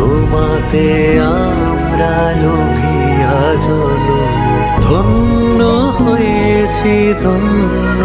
তোমাতে আমরা লোভিয়া জল ধন্য হয়েছি ধন্য